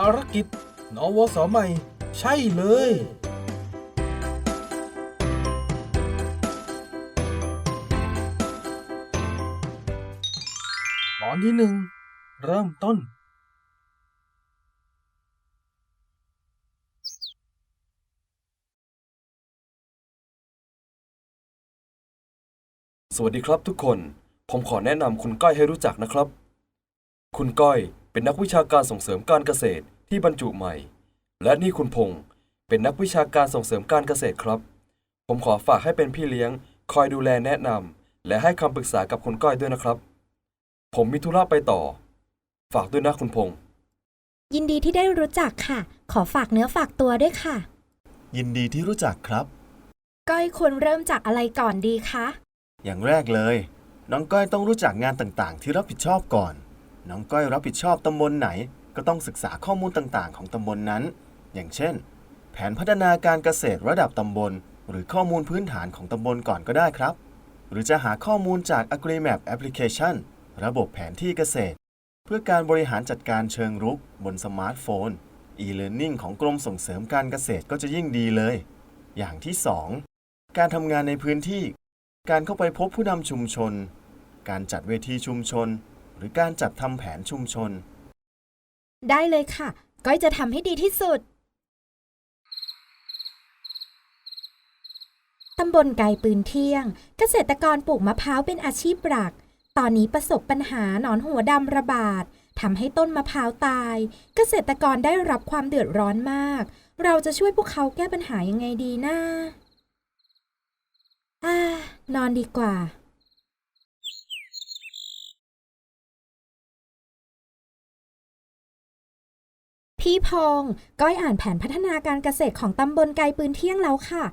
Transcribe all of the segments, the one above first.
ารกิจ นวสใหม่ ใช่เลย ตอนที่หนึ่ง เริ่มต้น สวัสดีครับทุกคน ผมขอแนะนำคุณก้อยให้รู้จักนะครับ คุณก้อย เป็นนักวิชาการส่งเสริมการเกษตรที่บรรจุใหม่ และนี่คุณพงศ์เป็นนักวิชาการส่งเสริมการเกษตรครับ ผมขอฝากให้เป็นพี่เลี้ยง คอยดูแลแนะนำและให้คำปรึกษากับคุณก้อยด้วยนะครับ ผมมีธุระไปต่อ ฝากด้วยนะคุณพงศ์ยินดีที่ได้รู้จักค่ะ ขอฝากเนื้อฝากตัวด้วยค่ะ ยินดีที่รู้จักครับ ก้อยควรเริ่มจากอะไรก่อนดีคะ อย่างแรกเลย น้องก้อยต้องรู้จักงานต่างๆ ที่รับผิดชอบก่อน น้องก้อยรับผิดชอบตำบลไหน ก็ต้องศึกษาข้อมูลต่างๆ ของตำบลนั้น อย่างเช่น แผนพัฒนาการเกษตรระดับตำบล หรือข้อมูลพื้นฐานของตำบลก่อนก็ได้ครับ หรือจะหาข้อมูลจาก AgriMap Application ระบบแผนที่เกษตร เพื่อการบริหารจัดการเชิงรุกบนสมาร์ทโฟน e-learning ของกรมส่งเสริมการเกษตรก็จะยิ่งดีเลย อย่างที่ 2 การทำงานในพื้นที่ การเข้าไปพบผู้นำชุมชน การจัดเวทีชุมชน หรือการจัดทำแผนชุมชน ได้เลยค่ะ ก้อยจะทำให้ดีที่สุด ตำบลไกลปืนเที่ยง เกษตรกรปลูกมะพร้าวเป็นอาชีพหลัก ตอนนี้ประสบปัญหาหนอนหัวดำระบาดทำให้ต้นมะพร้าวตาย เกษตรกรได้รับความเดือดร้อนมาก เราจะช่วยพวกเขาแก้ปัญหายังไงดีนะอ่านอนดีกว่า พี่พงศ์ก้อยอ่านแผนพัฒนาการเกษตรของตำบลไกลปืนเที่ยงแล้วค่ะ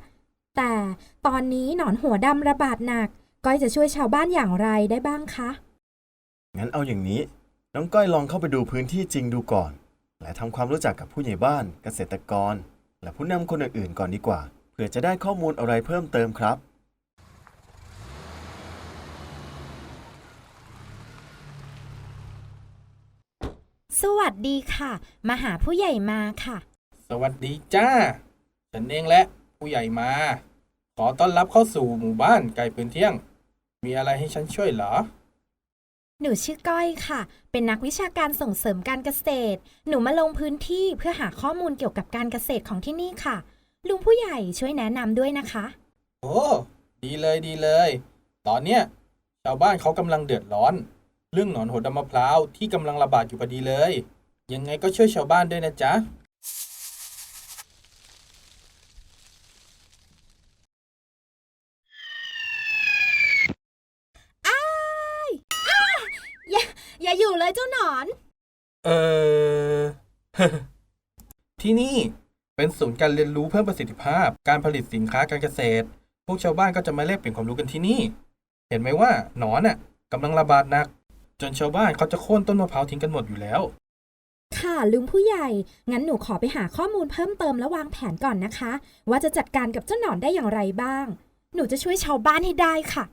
แต่ตอนนี้หนอนหัวดำระบาดหนัก ก้อยจะช่วยชาวบ้านอย่างไรได้บ้างคะ งั้นเอาอย่างนี้ น้องก้อยลองเข้าไปดูพื้นที่จริงดูก่อน และทำความรู้จักกับผู้ใหญ่บ้าน เกษตรกร และผู้นำคนอื่นๆก่อนดีกว่าเพื่อจะได้ข้อมูลอะไรเพิ่มเติมครับ สวัสดีค่ะ มาหาผู้ใหญ่มาค่ะ สวัสดีจ้า ฉันเองแหละผู้ใหญ่มา ขอต้อนรับเข้าสู่หมู่บ้านไก่ปืนเที่ยง มีอะไรให้ฉันช่วยเหรอ หนูชื่อก้อยค่ะ เป็นนักวิชาการส่งเสริมการเกษตร หนูมาลงพื้นที่เพื่อหาข้อมูลเกี่ยวกับการเกษตรของที่นี่ค่ะ ลุงผู้ใหญ่ช่วยแนะนำด้วยนะคะ โอ้ ดีเลยดีเลย ตอนเนี้ยชาวบ้านเขากำลังเดือดร้อน เรื่องหนอนหัวดำมะพร้าวที่กำลังระบาดอยู่พอดีเลย ยังไงก็ช่วยชาวบ้านด้วยนะจ๊ะ อย่าอย่าอยู่เลยเจ้าหนอน เออ ที่นี่เป็นศูนย์การเรียนรู้เพิ่มประสิทธิภาพ การผลิตสินค้าการเกษตร พวกชาวบ้านก็จะมาแลกเปลี่ยนความรู้กันที่นี่ เห็นไหมว่าหนอนน่ะกำลังระบาดหนัก จนชาวบ้านเขาจะโค่นต้นมะพร้าวทิ้งกันหมดอยู่แล้ว ค่ะลุงผู้ใหญ่ งั้นหนูขอไปหาข้อมูลเพิ่มเติมและวางแผนก่อนนะคะ ว่าจะจัดการกับเจ้าหนอนได้อย่างไรบ้าง หนูจะช่วยชาวบ้านให้ได้ค่ะ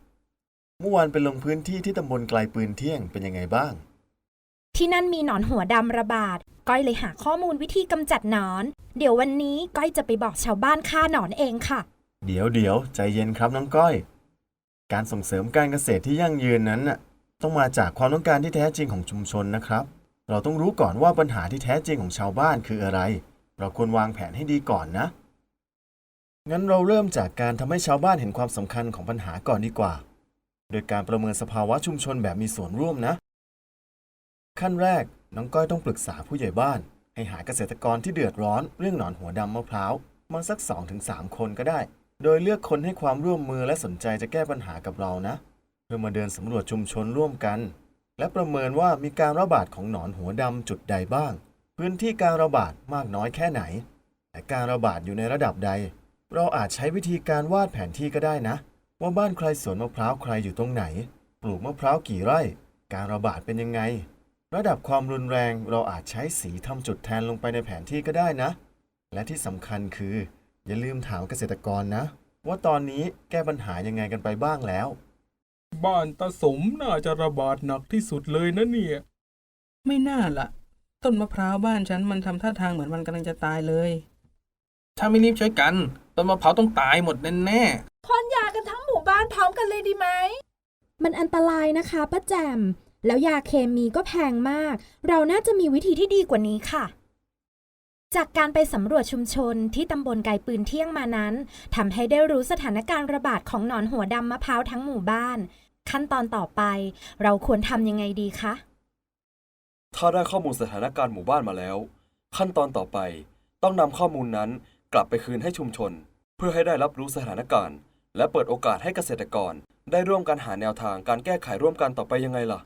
เมื่อวานไปลงพื้นที่ที่ตำบลไกลปืนเที่ยงเป็นยังไงบ้าง ที่นั่นมีหนอนหัวดำระบาด ก้อยเลยหาข้อมูลวิธีกำจัดหนอน เดี๋ยววันนี้ก้อยจะไปบอกชาวบ้านฆ่าหนอนเองค่ะ เดี๋ยวเดี๋ยวใจเย็นครับน้องก้อย การส่งเสริมการเกษตรที่ยั่งยืนนั้นน่ะ ต้องมาจากความต้องการที่แท้จริงของชุมชนนะครับ เราต้องรู้ก่อนว่าปัญหาที่แท้จริงของชาวบ้านคืออะไร เราควรวางแผนให้ดีก่อนนะ งั้นเราเริ่มจากการทำให้ชาวบ้านเห็นความสำคัญของปัญหาก่อนดีกว่า โดยการประเมินสภาวะชุมชนแบบมีส่วนร่วมนะ ขั้นแรกน้องก้อยต้องปรึกษาผู้ใหญ่บ้าน ให้หาเกษตรกรที่เดือดร้อน เรื่องหนอนหัวดำมะพร้าวมาสัก 2-3 คนก็ได้ โดยเลือกคนให้ความร่วมมือและสนใจจะแก้ปัญหากับเรานะ พื่อมาเดินสำรวจชุมชนร่วมกัน และประเมินว่ามีการระบาดของหนอนหัวดำจุดใดบ้าง พื้นที่การระบาดมากน้อยแค่ไหน และการระบาดอยู่ในระดับใด เราอาจใช้วิธีการวาดแผนที่ก็ได้นะ ว่าบ้านใครสวนมะพร้าวใครอยู่ตรงไหน ปลูกมะพร้าวกี่ไร่ การระบาดเป็นยังไง ระดับความรุนแรงเราอาจใช้สีทำจุดแทนลงไปในแผนที่ก็ได้นะ และที่สำคัญคือ อย่าลืมถามเกษตรกรนะ ว่าตอนนี้แก้ปัญหายังไงกันไปบ้างแล้ว บ้านตาสมน่าจะระบาดหนักที่สุดเลยนะเนี่ย ไม่น่าละต้นมะพร้าวบ้านฉันมันทำท่าทางเหมือนมันกำลังจะตายเลย ถ้าไม่รีบช่วยกันต้นมะพร้าวต้องตายหมดแน่พ่นยากันทั้งหมู่บ้านพร้อมกันเลยดีไหม มันอันตรายนะคะป้าแจม แล้วยาเคมีก็แพงมาก เราน่าจะมีวิธีที่ดีกว่านี้ค่ะ จากการไปสำรวจชุมชนที่ตำบลไกลปืนเที่ยงมานั้นทำให้ได้รู้สถานการณ์ระบาดของหนอนหัวดำมะพร้าวทั้งหมู่บ้าน ขั้นตอนต่อไป เราควรทำยังไงดีคะ ถ้าได้ข้อมูลสถานการณ์หมู่บ้านมาแล้ว ขั้นตอนต่อไปต้องนำข้อมูลนั้นกลับไปคืนให้ชุมชน เพื่อให้ได้รับรู้สถานการณ์ และเปิดโอกาสให้เกษตรกร ได้ร่วมกันหาแนวทางการแก้ไขร่วมกันต่อไปยังไงล่ะ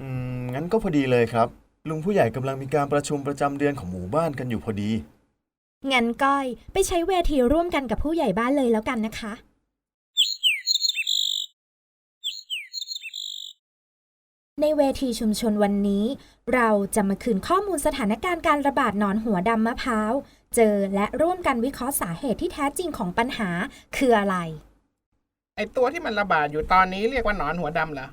อืม งั้นก็พอดีเลยครับ ลุงผู้ใหญ่กำลังมีการประชุมประจำเดือนของหมู่บ้านกันอยู่พอดี งั้นก้อย ไปใช้เวทีร่วมกันกับผู้ใหญ่บ้านเลยแล้วกันนะคะ ในเวทีชุมชนวันนี้ เราจะมาคืนข้อมูลสถานการณ์การระบาดหนอนหัวดำมะพร้าว เจอและร่วมกันวิเคราะห์สาเหตุที่แท้จริงของปัญหาคืออะไร ไอตัวที่มันระบาดอยู่ตอนนี้เรียกว่าหนอนหัวดำเหรอ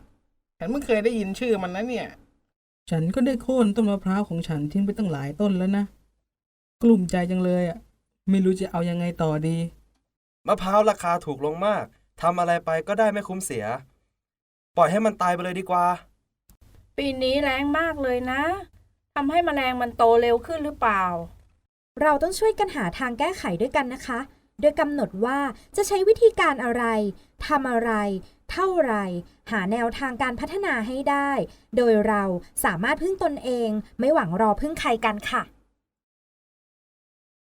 ฉันเพิ่งเคยได้ยินชื่อมันนะเนี่ย ฉันก็ได้โค่นต้นมะพร้าวของฉันทิ้งไปตั้งหลายต้นแล้วนะ กลุ่มใจจังเลยอะ ไม่รู้จะเอายังไงต่อดี มะพร้าวราคาถูกลงมากทำอะไรไปก็ได้ไม่คุ้มเสีย ปล่อยให้มันตายไปเลยดีกว่า ปีนี้แรงมากเลยนะทำให้แมลงมันโตเร็วขึ้นหรือเปล่า เราต้องช่วยกันหาทางแก้ไขด้วยกันนะคะ โดยกำหนดว่าจะใช้วิธีการอะไรทำอะไร เท่าไร หาแนวทางการพัฒนาให้ได้ โดยเราสามารถพึ่งตนเอง ไม่หวังรอพึ่งใครกันค่ะ